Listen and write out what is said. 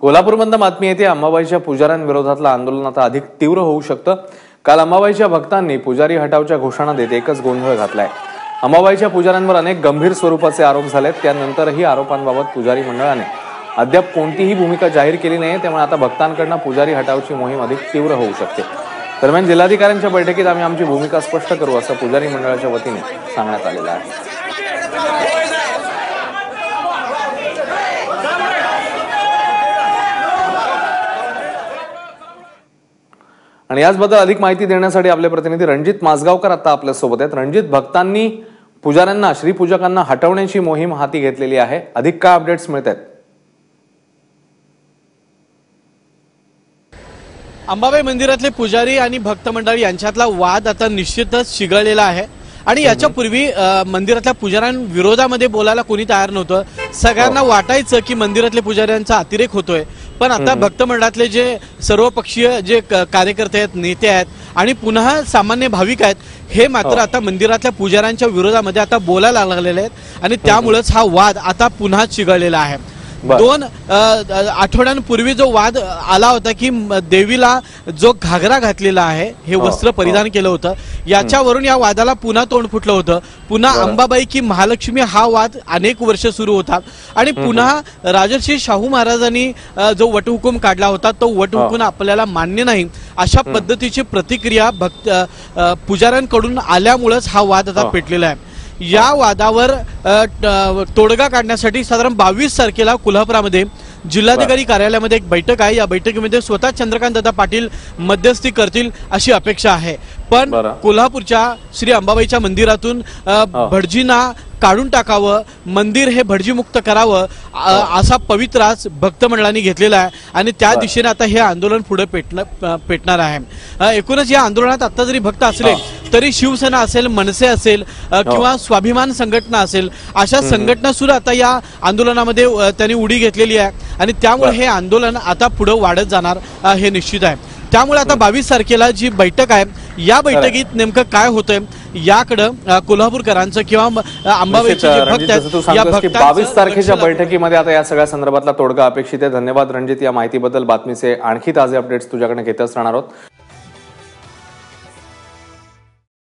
कोल्हापूरमधनं बातमी येते अंबाबाईच्या पुजाऱ्यांविरोधातलं आंदोलन आता अधिक तीव्र होऊ शकतं. काल अंबाबाईच्या भक्तांनी पुजारी हटावच्या घोषणा देत एकच गोंधळ घातलाय. अंबाबाईच्या पुजाऱ्यांवर अनेक गंभीर स्वरूपाचे आरोप झालेत त्यानंतरही आरोपांबाबत पुजारी मंडळाने अद्याप कोणतीही भूमिका जाहीर केली नाही त्यामुळे आता भक्तांकडनं पुजारी हटावची मोहीम अधिक तीव्र होऊ शकते. दरम्यान जिल्हाधिकाऱ्यांच्या बैठकीत आम्ही आमची भूमिका स्पष्ट करू असं पुजारी मंडळाच्या वतीने सांगण्यात आलेलं आहे. आणि याचबद्दल अधिक माहिती देण्यासाठी आपले प्रतिनिधी रणजित माजगावकर आता आपल्यासोबत आहेत. रणजित भक्तांनी पुजाऱ्यांना श्रीपूजकांना हटवण्याची मोहीम हाती घेतलेली आहे. अधिक काय अपडेट्स मिळत आहेत अंबाबाई मंदिरातले पुजारी आणि भक्त मंडळी यांच्यातला वाद आता निश्चितच शिगळलेला आहे. आणि याच्यापूर्वी मंदिरातल्या पुजाऱ्यांविरोधामध्ये बोलायला कोणी तयार नव्हतं. सगळ्यांना वाटायचं की मंदिरातल्या पुजाऱ्यांचा अतिरेक होतोय. पण आता भक्त मंडळातले जे सर्वपक्षीय जे कार्यकर्ते आहेत नेते आहेत आणि पुन्हा सामान्य भाविक आहेत हे मात्र आता मंदिरातल्या पुजाऱ्यांच्या विरोधामध्ये आता बोलायला लागलेले आहेत. आणि त्यामुळेच हा वाद आता पुन्हा चिघळलेला आहे. दोन आठवड्यांपूर्वी जो वाद आला होता की देवीला जो घागरा घातलेला आहे हे हो, वस्त्र परिधान केलं होतं. याच्यावरून या वादाला पुन्हा तोंड फुटलं होतं. पुन्हा. अंबाबाई की महालक्ष्मी हा वाद अनेक वर्ष सुरू होता. आणि पुन्हा राजर्षी शाहू महाराजांनी जो वटहुकूम काढला होता तो वटहुकूम आपल्याला मान्य नाही. अशा पद्धतीची प्रतिक्रिया भक्त पुजाऱ्यांकडून आल्यामुळेच हा वाद आता हो. पेटलेला आहे. या वादावर तोडगा काढण्यासाठी साधारण बावीस तारखेला कोल्हापुरामध्ये जिल्हाधिकारी कार्यालयामध्ये एक बैठक आहे. या बैठकीमध्ये स्वतः चंद्रकांत दादा पाटील मध्यस्थी करतील अशी अपेक्षा आहे. पण. कोल्हापूरच्या श्री अंबाबाईच्या मंदिरातून हो. भटजींना काढून टाकावं मंदिर हे भटजीमुक्त करावं अ, असा पवित्राच भक्त मंडळांनी घेतलेला आहे. आणि त्या. दिशेने आता हे आंदोलन पुढे पेटणं पेटणार आहे. एकूणच या आंदोलनात आता जरी भक्त असले तरी शिवसेना असेल मनसे असेल अ, किंवा स्वाभिमान संघटना असेल अशा संघटना सुद्धा आता या आंदोलनामध्ये त्यांनी उडी घेतलेली आहे. आणि त्यामुळे. हे आंदोलन आता पुढे वाढत जाणार हे निश्चित आहे. त्यामुळे आता बावीस तारखेला जी बैठक आहे या बैठकीत नेमकं काय होतंय याकडं कोल्हापूरकरांचं किंवा बावीस तारखेच्या. बैठकीमध्ये आता या सगळ्या संदर्भातला तोडगा अपेक्षित आहे. धन्यवाद रणजित या माहितीबद्दल बातमीचे आणखी ताजे अपडेट्स तुझ्याकडे घेतच राहणार आहोत.